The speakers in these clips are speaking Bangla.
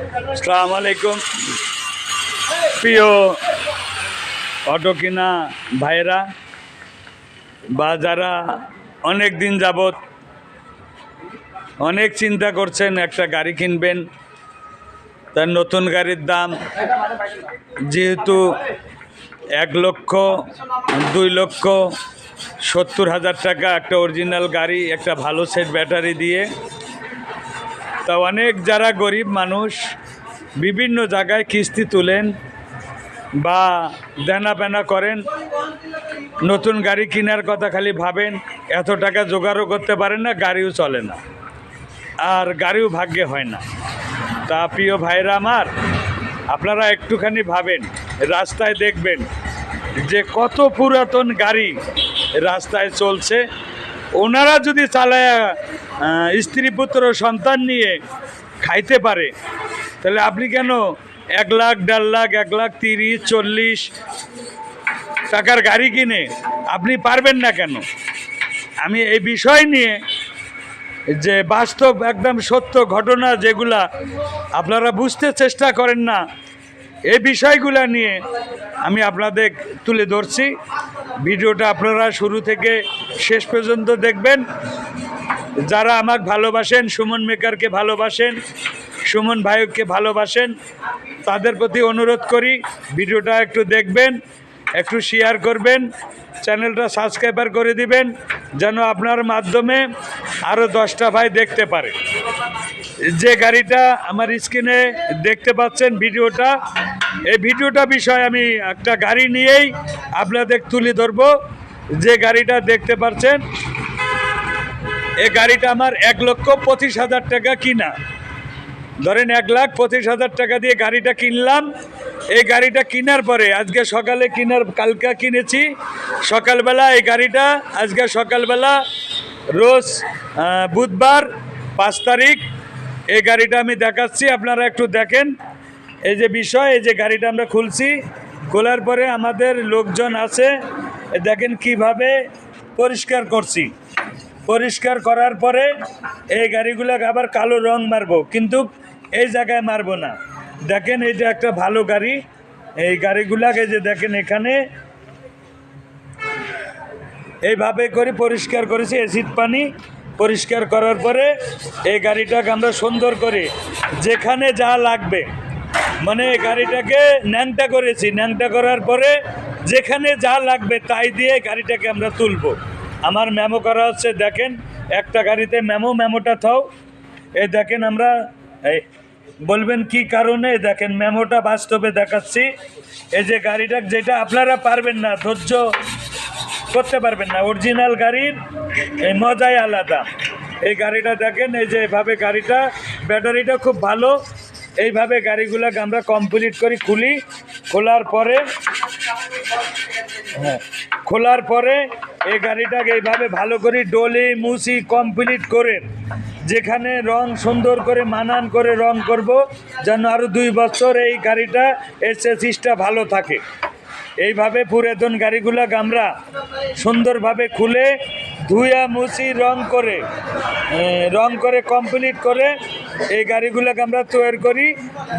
আসসালামু আলাইকুম। প্রিয় অটো কিনা ভাইরা বা যারা অনেক দিন যাবত অনেক চিন্তা করছেন একটা গাড়ি কিনবেন, তার নতুন গাড়ির দাম যেহেতু এক লক্ষ, দুই লক্ষ সত্তর হাজার টাকা একটা অরিজিনাল গাড়ি, একটা ভালো সেট ব্যাটারি দিয়ে তা অনেক যারা গরিব মানুষ বিভিন্ন জায়গায় কিস্তি তুলেন বা দেনা পেনা করেন, নতুন গাড়ি কেনার কথা খালি ভাবেন, এত টাকা জোগাড়ও করতে পারেন না, গাড়িও চলে না। আর গাড়িও ভাগ্যে হয় না। তা প্রিয় ভাইরা আমার, আপনারা একটুখানি ভাবেন, রাস্তায় দেখবেন যে কত পুরাতন গাড়ি রাস্তায় চলছে। ওনারা যদি চালায় স্ত্রী পুত্র সন্তান নিয়ে খাইতে পারে। তাহলে আপনি কেন এক লাখ, দেড় লাখ, এক লাখ তিরিশ, চল্লিশ টাকার গাড়ি কিনে আপনি পারবেন না কেন? আমি এই বিষয় নিয়ে যে বাস্তব, একদম সত্য ঘটনা যেগুলা আপনারা বুঝতে চেষ্টা করেন না এই বিষয়গুলো নিয়ে আমি আপনাদের তুলে ধরছি। ভিডিওটা আপনারা শুরু থেকে শেষ পর্যন্ত দেখবেন। যারা আমাকে ভালোবাসেন, সুমন মেকারকে ভালোবাসেন, সুমন ভাইকে ভালোবাসেন, তাদের প্রতি অনুরোধ করি, ভিডিওটা একটু দেখবেন, একটু শেয়ার করবেন, চ্যানেলটা সাবস্ক্রাইবার করে দিবেন, যেন আপনার মাধ্যমে আরও দশটা ভাই দেখতে পারে। যে গাড়িটা আমার স্ক্রিনে দেখতে পাচ্ছেন, ভিডিওটা এই ভিডিওটা বিষয় আমি একটা গাড়ি নিয়েই আপনাদের তুলে ধরবো। যে গাড়িটা দেখতে পাচ্ছেন এই গাড়িটা আমার এক লক্ষ পঁচিশ হাজার টাকা কিনা। ধরেন এক লাখ পঁচিশ হাজার টাকা দিয়ে গাড়িটা কিনলাম। এই গাড়িটা কেনার পরে, আজকে সকালে কিনার, কালকা কিনেছি। সকালবেলা এই গাড়িটা, আজকে সকালবেলা রোজ বুধবার পাঁচ তারিখ, এই গাড়িটা আমি দেখাচ্ছি, আপনারা একটু দেখেন। এই যে বিষয়, এই যে গাড়িটা আমরা খুলছি, খোলার পরে আমাদের লোকজন আছে, দেখেন কীভাবে পরিষ্কার করছি। পরিষ্কার করার পরে এই গাড়িগুলোকে আবার কালো রং মারবো, কিন্তু এই জায়গায় মারবো না। দেখেন এটা একটা ভালো গাড়ি, এই গাড়িগুলাকে যে দেখেন এখানে এইভাবে করে পরিষ্কার করেছি অ্যাসিড পানি পরিষ্কার করার পরে এই গাড়িটাকে আমরা সুন্দর করে যেখানে যা লাগবে মানে গাড়িটাকে ন্যাংটা করেছি। ন্যাংটা করার পরে যেখানে যা লাগবে তাই দিয়ে গাড়িটাকে আমরা তুলবো। আমার মেমো করা হচ্ছে, দেখেন, একটা গাড়িতে মেমো মেমোটা থাও। এ দেখেন আমরা, এই বলবেন কি কারণে? দেখেন মেমোটা বাস্তবে দেখাচ্ছি। এই যে গাড়িটা, যেটা আপনারা পারবেন না, ধৈর্য করতে পারবেন না। অরিজিনাল গাড়ির এই মজাই আলাদা। এই গাড়িটা দেখেন, এই যে এভাবে গাড়িটা, ব্যাটারিটা খুব ভালো। এইভাবে গাড়িগুলোকে আমরা কমপ্লিট করি, খুলি, খোলার পরে হ্যাঁ খোলার পরে এই গাড়িটাকে এইভাবে ভালো করে ডলে, মুছি কমপ্লিট করে যেখানে রং সুন্দর করে মানান করে রং করব, যেন আরও দুই বছর এই গাড়িটা এসএসিসটা ভালো থাকে। এইভাবে পুরাতন গাড়িগুলোকে আমরা সুন্দরভাবে খুলে ধুয়া, মুছি, রং করে রং করে কমপ্লিট করে এই গাড়িগুলোকে আমরা তৈরি করি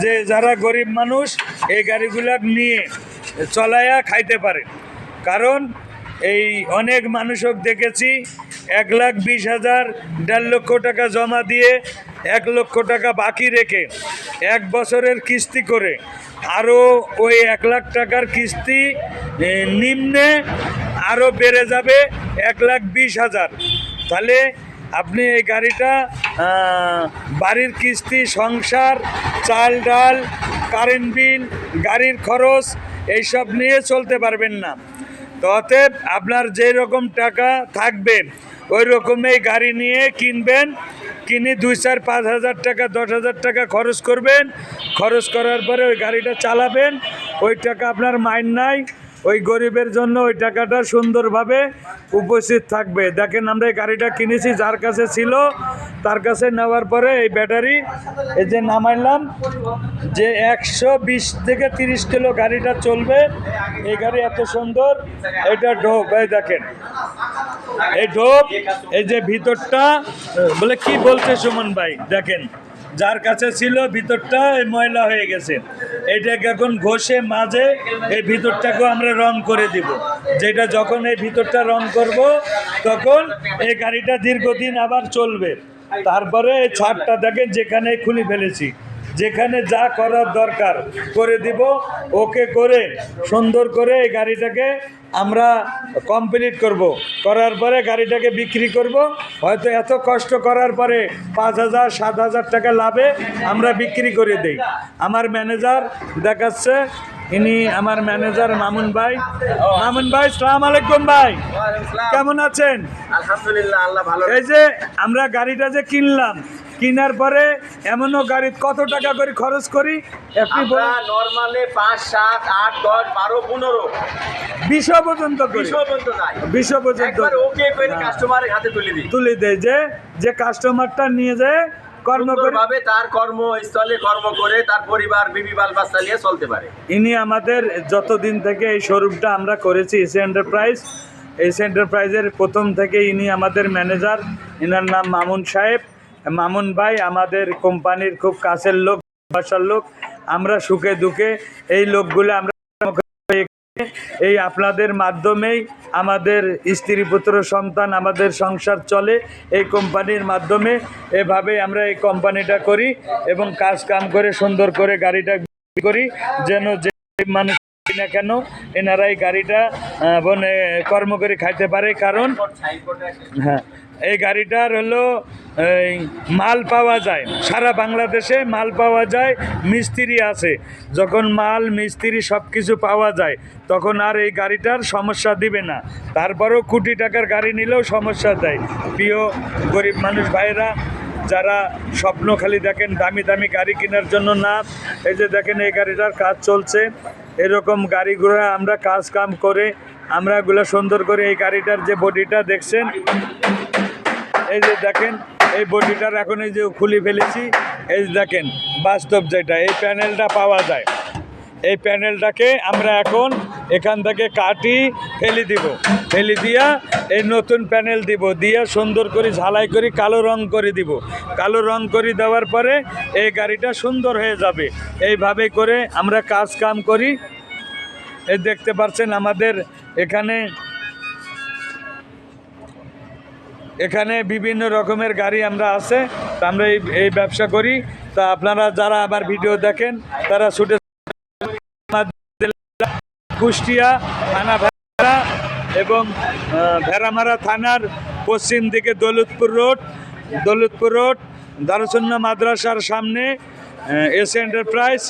যে যারা গরিব মানুষ এই গাড়িগুলো নিয়ে চলায়া খাইতে পারে। কারণ এই অনেক মানুষক দেখেছি, এক লাখ বিশ হাজার, দেড় লক্ষ টাকা জমা দিয়ে এক লক্ষ টাকা বাকি রেখে এক বছরের কিস্তি করে আরও ওই এক লাখ টাকার কিস্তি নিম্নে আরও বেড়ে যাবে। এক লাখ বিশ হাজার। তাহলে আপনি এই গাড়িটা বাড়ির কিস্তি, সংসার, চাল ডাল, কারেন্ট বিল, গাড়ির খরচ, এইসব নিয়ে চলতে পারবেন না। তো অতএব আপনার যে রকম টাকা থাকবে, ওই রকমই গাড়ি নিয়ে কিনবেন, কিনে দুই, চার, পাঁচ হাজার টাকা, দশ হাজার টাকা খরচ করবেন। খরচ করার পরে ওই গাড়িটা চালাবেন। ওই টাকা আপনার মাইন নাই। ওই গরিবের জন্য ওই টাকাটা সুন্দরভাবে উপস্থিত থাকবে। দেখেন আমরা এই গাড়িটা কিনেছি, যার কাছে ছিল, তার কাছে নেওয়ার পরে এই ব্যাটারি, এই যে নামাইলাম, যে একশো বিশ থেকে তিরিশ কিলো গাড়িটা চলবে, এই গাড়ি এত সুন্দর, এটা ঢোক, এই দেখেন। এই ঢোক, এই যে ভিতরটা, বলে কি বলছে সুমন ভাই? দেখেন। যার কাছে ছিল ভিতরটা ময়লা হয়ে গেছে। এটাকে এখন ঘষে মাঝে এই ভিতরটাকেও আমরা রং করে দিব। যেটা যখন এই ভিতরটা রং করব, তখন এই গাড়িটা দীর্ঘদিন আবার চলবে। তারপরে এই ছাদটা দেখেন যেখানে খুলে ফেলেছি। যেখানে যা করার দরকার করে দিব, ওকে করে সুন্দর করে এই গাড়িটাকে আমরা কমপ্লিট করব। করার পরে গাড়িটাকে বিক্রি করব। হয়তো এত কষ্ট করার পরে পাঁচ হাজার সাত হাজার টাকা লাভে আমরা বিক্রি করে দেই। আমার ম্যানেজার দেখাচ্ছে। ইনি আমার ম্যানেজার মামুন ভাই। মামুন ভাই সালাম আলাইকুম ভাই। কেমন আছেন? আলহামদুলিল্লাহ আল্লাহ ভালো এই যে আমরা গাড়িটা যে কিনলাম কেনার পরে এমনও গাড়ি কত টাকা করে খরচ করি? আমরা নর্মালে পাঁচ সাত আট দশ বারো পনেরো। বিশ পর্যন্ত বিশ পর্যন্ত বিশ পর্যন্ত একবার ওকে করে হ্যাঁ। কাস্টমারের হাতে তুলে দিই। তুলে দেয় যে যে কাস্টমারটা নিয়ে যায় কর্ম তার কর্মস্থলে কর্ম করে তার পরিবার বিবি বাল বাচ্চা নিয়ে চলতে পারে। ইনি আমাদের যতদিন থেকে এই শোরুমটা আমরা করেছি এসি এন্টারপ্রাইজ এসি এন্টারপ্রাইজের প্রথম থেকে ইনি আমাদের ম্যানেজার ইনার নাম মামুন সাহেব। মামুন ভাই, আমাদের কোম্পানির খুব কাছের লোক বাসার লোক। আমরা সুখে দুঃখে এই লোকগুলো আমরা এই আপনাদের মাধ্যমেই আমাদের স্ত্রী, পুত্র, সন্তান, আমাদের সংসার চলে। এই কোম্পানির মাধ্যমে এভাবে আমরা এই কোম্পানিটা করি এবং কাজ কাম করে, সুন্দর করে গাড়িটা করি, যেন যে মানুষ না কেন এনারা এই গাড়িটা বনে কর্ম করে খাইতে পারে। কারণ হ্যাঁ এই গাড়িটার হলো, এই, মাল পাওয়া যায়। সারা বাংলাদেশে মাল পাওয়া যায়, মিস্ত্রি আছে। যখন মাল, মিস্ত্রি সব কিছু পাওয়া যায়, তখন আর এই গাড়িটার সমস্যা দিবে না। তারপরও কোটি টাকার গাড়ি নিলেও সমস্যা দেয়। প্রিয় গরিব মানুষ ভাইরা যারা স্বপ্ন খালি দেখেন দামি দামি গাড়ি কেনার জন্য না, এই যে দেখেন এই গাড়িটার কাজ চলছে। এরকম গাড়িগুলো আমরা কাজ কাম করে, আমরা সুন্দর করে এই গাড়িটার যে বডিটা দেখছেন এই যে দেখেন, এই বডিটার এখন এই যে খুলে ফেলেছি, এই যে দেখেন, বাস্তব যেটা, এই প্যানেলটা পাওয়া যায়। এই প্যানেলটাকে আমরা এখন এখান থেকে কাটি ফেলে দিব। ফেলে দিয়া এই নতুন প্যানেল দিব, দিয়ে সুন্দর করে ঝালাই করে কালো রং করে দিব। কালো রং করে দেওয়ার পরে এই গাড়িটা সুন্দর হয়ে যাবে। এইভাবে করে আমরা কাজ কাম করি। এই দেখতে পাচ্ছেন আমাদের এখানে এখানে বিভিন্ন রকমের গাড়ি আমরা আছে, তা আমরা এই এই ব্যবসা করি। তা আপনারা যারা আমার ভিডিও দেখেন, তারা ছুটে কুষ্টিয়া থানা ভেড়া এবং ভেড়ামারা থানার পশ্চিম দিকে দৌলতপুর রোড দৌলতপুর রোড দারুসুন্না মাদ্রাসার সামনে এস এন্টারপ্রাইজ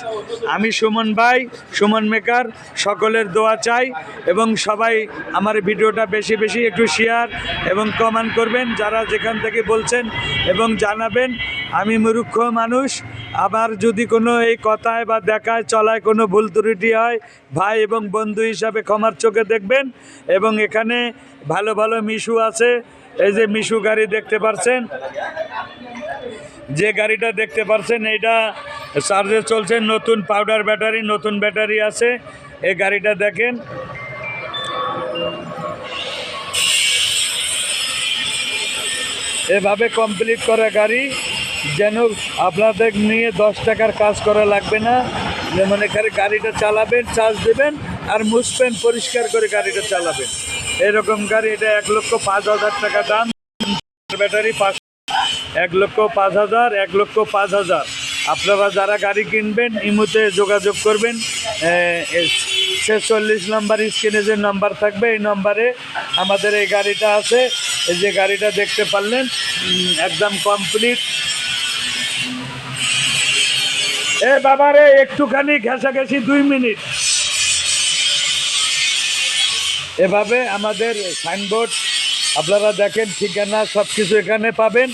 আমি সুমন ভাই, সুমন মেকার সকলের দোয়া চাই এবং সবাই আমার ভিডিওটা বেশি বেশি একটু শেয়ার এবং কমেন্ট করবেন, যারা যেখান থেকে বলছেন এবং জানাবেন, আমি মূর্খ মানুষ, আবার যদি কোনো এই কথায় বা দেখায় চলায় কোনো ভুল ত্রুটি হয়, ভাই এবং বন্ধু হিসাবে ক্ষমার চোখে দেখবেন এবং এখানে ভালো ভালো মিশু আছে, এই যে মিশু গাড়ি দেখতে পাচ্ছেন যে গাড়িটা দেখতে পাচ্ছেন এইটা চার্জে চলছে, নতুন পাউডার ব্যাটারি নতুন ব্যাটারি আছে। এই গাড়িটা দেখেন। এভাবে কমপ্লিট করা গাড়ি, যেন আপনাদের নিয়ে দশ টাকার কাজ করা লাগবে না। যেমন এখানে গাড়িটা চালাবেন চার্জ দেবেন, আর মুছবেন, পরিষ্কার করে গাড়িটা চালাবেন। এরকম গাড়ি, এটা এক লক্ষ পাঁচ হাজার টাকা দাম। ব্যাটারি পাঁচ এক লক্ষ পাঁচ হাজার, এক লক্ষ পাঁচ হাজার। আপনারা যারা গাড়ি কিনবেন, ইমুতে যোগাযোগ করবেন। ছেচল্লিশ নম্বর স্ক্রিনে যে নাম্বার থাকবে, এই নম্বরে আমাদের এই গাড়িটা আছে। এই যে গাড়িটা দেখতে পারলেন একদম কমপ্লিট এ বাবারে একটুখানি ঘেঁষাঘেঁষি দুই মিনিট। এভাবে আমাদের সাইনবোর্ড, আপনারা দেখেন ঠিকানা সব কিছু এখানে পাবেন।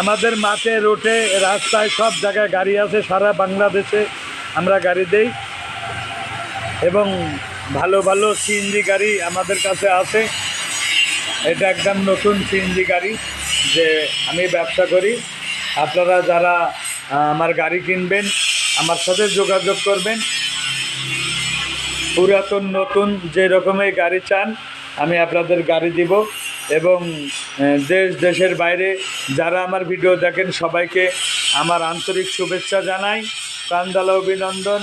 আমাদের মাঠে রোটে রাস্তায় সব জায়গায় গাড়ি আছে, সারা বাংলাদেশে আমরা গাড়ি দেই। এবং ভালো ভালো সিএনজি গাড়ি আমাদের কাছে আছে। এটা একদম নতুন সিএনজি গাড়ি যে আমি ব্যবসা করি। আপনারা যারা আমার গাড়ি কিনবেন, আমার সাথে যোগাযোগ করবেন। পুরাতন, নতুন যে রকমের গাড়ি চান, আমি আপনাদের গাড়ি দিব। এবং দেশ, দেশের বাইরে যারা আমার ভিডিও দেখেন সবাইকে আমার আন্তরিক শুভেচ্ছা জানাই প্রাণদালা অভিনন্দন।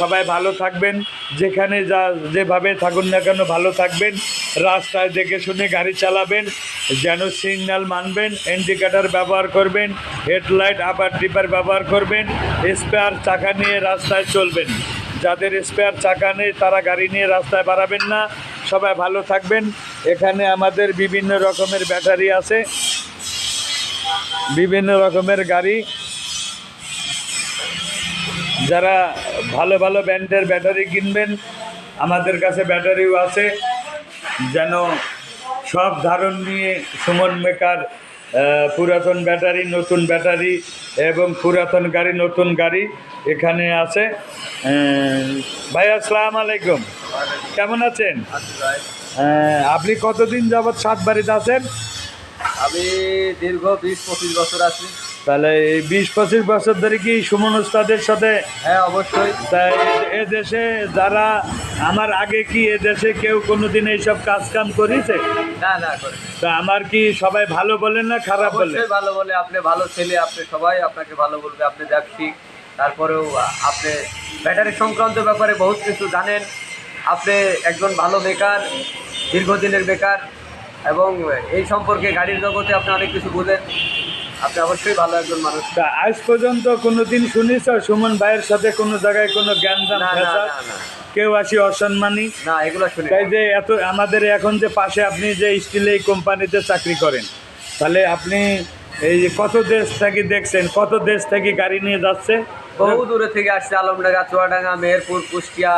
সবাই ভালো থাকবেন, যেখানে যা, যেভাবে থাকুন না কেন ভালো থাকবেন, রাস্তায় দেখে শুনে গাড়ি চালাবেন, যেন সিগন্যাল মানবেন ইন্ডিকেটার ব্যবহার করবেন হেডলাইট আবার ডিপার ব্যবহার করবেন স্পেয়ার চাকা নিয়ে রাস্তায় চলবেন। যাদের স্পেয়ার চাকা নেই তারা গাড়ি নিয়ে রাস্তায় বাড়াবেন না। সবাই ভালো থাকবেন। এখানে আমাদের বিভিন্ন রকমের ব্যাটারি আছে, বিভিন্ন রকমের গাড়ি। যারা ভালো ভালো ব্র্যান্ডের ব্যাটারি কিনবেন, আমাদের কাছে ব্যাটারিও আছে। যেন সব ধারণ নিয়ে সুমন মেকার পুরাতন ব্যাটারি, নতুন ব্যাটারি এবং পুরাতন গাড়ি, নতুন গাড়ি এখানে আছে। ভাই, আসসালাম আলাইকুম। কেমন আছেন? আপনি কতদিন যাবৎ সাত বাড়িতে আছেন? আমি দীর্ঘ বিশ পঁচিশ বছর আছি। তাহলে এই বিশ পঁচিশ বছর ধরে কি সুমন উস্তাদের সাথে? হ্যাঁ অবশ্যই। তাই এ দেশে যারা আমার আগে কি এ দেশে কেউ কোনোদিন এইসব কাজ কাম করেছে? না না করে তা আমার কি সবাই ভালো বলেন না খারাপ বলে অবশ্যই ভালো বলে আপনি ভালো ছেলে আপনি সবাই আপনাকে ভালো বলবে আপনি ব্যবসায়িক তারপরেও আপনি ব্যাটারি সংক্রান্ত ব্যাপারে বহুত কিছু জানেন। আপনি একজন ভালো বেকার দীর্ঘদিনের বেকার এবং এই সম্পর্কে গাড়ির জগতে আপনি অনেক কিছু বোঝেন। আপনি অবশ্যই ভালো একজন মানুষ। তা আজ পর্যন্ত কোনোদিন শুনিস সুমন ভাইয়ের সাথে কোনো জায়গায় কোনো জ্ঞান দাম কেউ আসি অসম্মানী? না এগুলো শুনি তাই যে এত আমাদের এখন যে পাশে আপনি যে স্টিল এই কোম্পানিতে চাকরি করেন তাহলে আপনি এই যে কত দেশ থেকে দেখছেন কত দেশ থেকে গাড়ি নিয়ে যাচ্ছে? বহু দূরে থেকে আসছে আলমডাঙ্গা চুয়াডাঙ্গা মেহেরপুর কুষ্টিয়া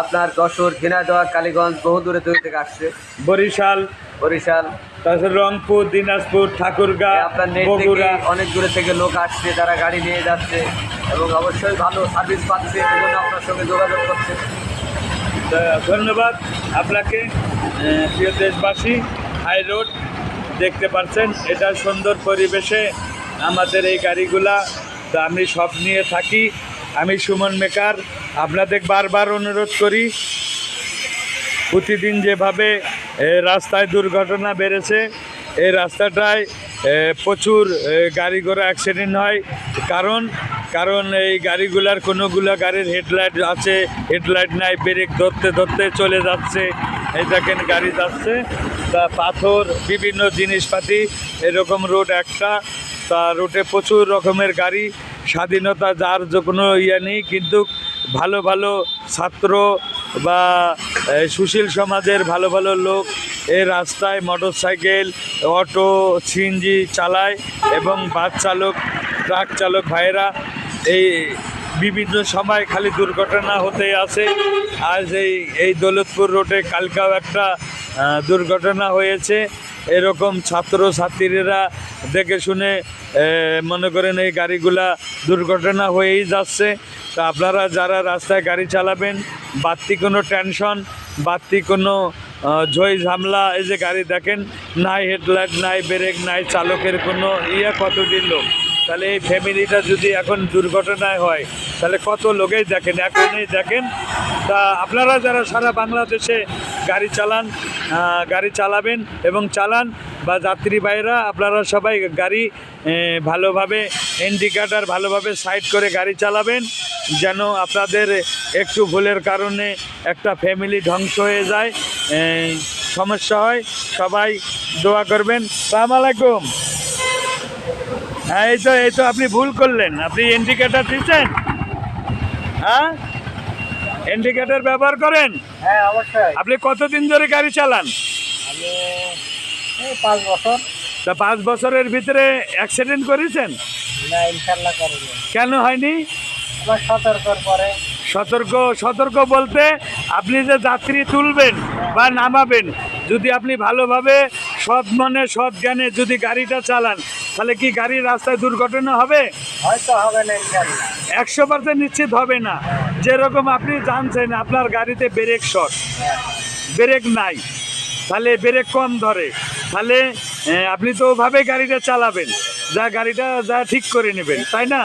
আপনার যশোর ঝিনাইদহ কালীগঞ্জ বহু দূরে দূরে থেকে আসছে। বরিশাল বরিশাল। তারপর রংপুর দিনাজপুর ঠাকুরগাঁ আপনার নেট বগুড়া। অনেক দূরে থেকে লোক আসছে তারা গাড়ি নিয়ে যাচ্ছে এবং অবশ্যই ভালো সার্ভিস পাচ্ছে এই আপনার সঙ্গে যোগাযোগ করছে। ধন্যবাদ আপনাকে প্রিয় দেশবাসী হাই রোড দেখতে পাচ্ছেন এটা সুন্দর পরিবেশে আমাদের এই গাড়িগুলা। তা আমি সব নিয়ে থাকি আমি সুমন মেকার আপনাদের বারবার অনুরোধ করি প্রতিদিন যেভাবে এ, রাস্তায় দুর্ঘটনা বেড়েছে। এই রাস্তাটায় প্রচুর গাড়ি ঘোড়া অ্যাক্সিডেন্ট হয়। কারণ কারণ এই গাড়িগুলার কোনোগুলো গাড়ির হেডলাইট আছে হেডলাইট নাই ব্রেক ধরতে ধরতে চলে যাচ্ছে। এই দেখেন গাড়ি যাচ্ছে তা পাথর বিভিন্ন জিনিসপাতি এরকম রোড একটা। তা রোডে প্রচুর রকমের গাড়ি স্বাধীনতা যার যে কোনো ইয়ে নেই কিন্তু ভালো ভালো ছাত্র বা সুশীল সমাজের ভালো ভালো লোক এই রাস্তায় মোটর সাইকেল অটো, সিএনজি চালায় এবং বাস চালক, ট্রাক চালক ভাইয়েরা এই বিভিন্ন সময় খালি দুর্ঘটনা হতে আছে। আজ এই এই দৌলতপুর রোডে কালকাও একটা দুর্ঘটনা হয়েছে। এরকম ছাত্র ছাত্রীরা দেখে শুনে মনে করেন এই গাড়িগুলা দুর্ঘটনা হয়েই যাচ্ছে। তা আপনারা যারা রাস্তায় গাড়ি চালাবেন, বাড়তি কোনো টেনশন, বাড়তি কোনো ঝই ঝামলা, এই যে গাড়ি দেখেন, নাই হেডলাইট, নাই ব্রেক, নাই চালকের কোনো ইয়ে কত দিল তাহলে এই ফ্যামিলিটা যদি এখন দুর্ঘটনায় হয়, তাহলে কত লোকেই দেখেন, এখনই দেখেন। তা আপনারা যারা সারা বাংলাদেশে গাড়ি চালান গাড়ি চালাবেন এবং চালান বা যাত্রী ভাইরা আপনারা সবাই গাড়ি ভালোভাবে ইন্ডিকেটার ভালোভাবে সাইড করে গাড়ি চালাবেন যেন আপনাদের একটু ভুলের কারণে একটা ফ্যামিলি ধ্বংস হয়ে যায় সমস্যা হয় সবাই দোয়া করবেন। সালাম আলাইকুম। হ্যাঁ এই তো এই তো আপনি ভুল করলেন। আপনি ইন্ডিকেটার দিচ্ছেন? হ্যাঁ? ইন্ডিকেটার ব্যবহার করেন? হ্যাঁ অবশ্যই। আপনি কতদিন ধরে গাড়ি চালান? পাঁচ বছর। তা পাঁচ বছরের ভিতরে অ্যাক্সিডেন্ট করেছেন? না ইনশাল্লাহ করিনি। কেন হয়নি? সতর্কর পরে। সতর্ক সতর্ক বলতে আপনি যে যাত্রী তুলবেন বা নামাবেন যদি আপনি ভালোভাবে সৎ মনে সৎ জ্ঞানে যদি গাড়িটা চালান তাহলে কি গাড়ির রাস্তায় দুর্ঘটনা হবে? হয়তো হবে না একশো পার্সেন্ট নিশ্চিত হবে না। যেরকম আপনি জানছেন আপনার গাড়িতে ব্রেক শর্ট ব্রেক নাই। তাহলে ব্রেক কম ধরে। তাহলে আপনি তো ওভাবে গাড়িটা চালাবেন। যা গাড়িটা যা ঠিক করে নেবেন তাই না?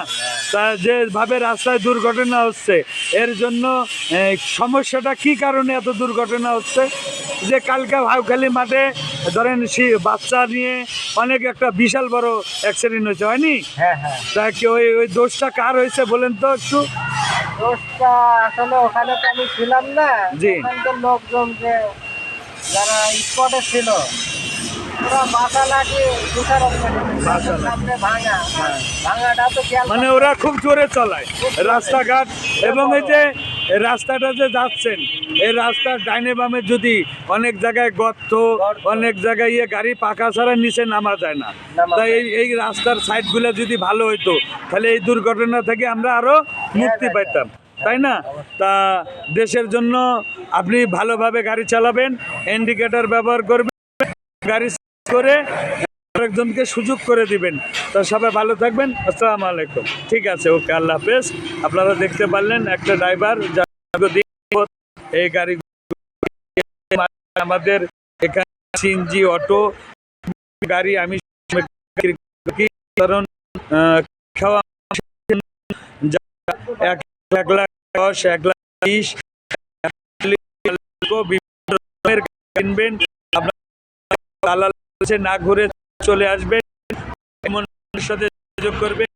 তা যেভাবে রাস্তায় দুর্ঘটনা হচ্ছে এর জন্য সমস্যাটা কি কারণে এত দুর্ঘটনা হচ্ছে? যে কালকে ভাউখালি মাঠে ধরেন সে- বাচ্চা নিয়ে অনেক একটা বিশাল বড় অ্যাক্সিডেন্ট হয়েছে হয়নি? হ্যাঁ হ্যাঁ। তা কি ওই ওই দোষটা কার হয়েছে বলেন তো একটু? দোষটা আসলে ওখানে তো আমি ছিলাম না। জি। লোকজন যে যারা স্পটে ছিল মানে ওরা খুব জোরে চলায়। রাস্তাঘাট এবং এই যে রাস্তাটা যে যাচ্ছেন এই রাস্তার ডাইনে বামে যদি অনেক জায়গায় গর্ত অনেক জায়গায় ইয়ে গাড়ি পাকা ছাড়া নিচে নামা যায় না। তাই এই এই রাস্তার সাইডগুলো যদি ভালো হইতো তাহলে এই দুর্ঘটনা থেকে আমরা আরও মুক্তি পাইতাম। তাই না? তা দেশের জন্য আপনি ভালোভাবে গাড়ি চালাবেন ইন্ডিকেটর ব্যবহার করবেন গাড়ি করে আরেকজনকে সুযোগ করে দিবেন। তো সবাই ভালো থাকবেন। আসসালামু আলাইকুম। ঠিক আছে, ওকে, আল্লাহ হাফেজ। আপনারা দেখতে পারলেন একটা ড্রাইভার এই গাড়ি আমাদের এখানে সিএনজি অটো গাড়ি আমি কারণ খাওয়া দশ, এক লাখ বিশ। কিনবেন আপনার কাছে না ঘুরে চলে আসবেন, এমন সাথে যোগাযোগ করবেন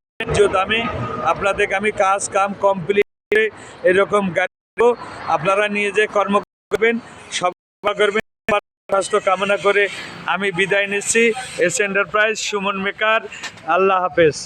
দামে আপনাদেরকে আমি কাজ, কাম কমপ্লিট এরকম গাড়ি আপনারা নিয়ে যে কর্ম করবেন সব করবেন, স্বাস্থ্য কামনা করে আমি বিদায় নিচ্ছি। এস এন্টারপ্রাইজ সুমন মেকার, আল্লাহ হাফেজ।